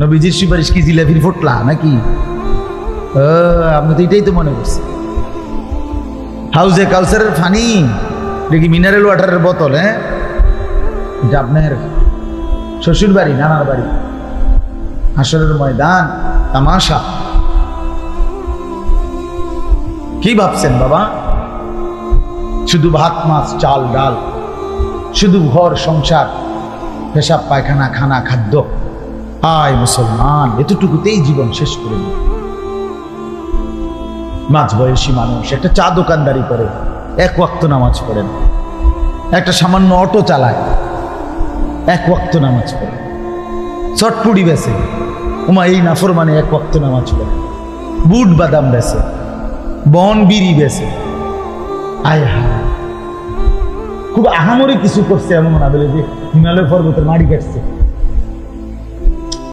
নবীজির সুপারিশ কি জিলাপির ফোটলা নাকি? আপনি তো এটাই তো মনে করছি হাউজে কালচারের ফানি দেখি মিনারেল ওয়াটারের বোতল হ্যাঁ? আপনার শ্বশুর বাড়ি, নানার বাড়ি। হাসরের ময়দান, তামাশা। কি ভাবছেন বাবা? শুধু ভাত, মাছ, চাল, ডাল, শুধু ঘর, সংসার, পেশাব, পায়খানা, খানা, খাদ্য। আয় মুসলমান, এতটুকুতেই জীবন শেষ করে দিল মাঝ বয়সী মানুষ, একটা চা দোকানদারি করে, এক ওয়াক্ত নামাজ পড়েন একটা সামান্য অটো চালায়, এক ওয়াক্ত নামাজ পড়ে। চটপুড়ি বেছে, উমা, এই নাফর মানে এক ওয়াক্ত নামাজ পড়ে। বুট বাদাম বেছে, বন বিড়ি বেছে। আয় হায়। খুব আহামরি কিছু করছে এমন না বলে যে হিমালয় পর্বতের মাড়ি কাটছে।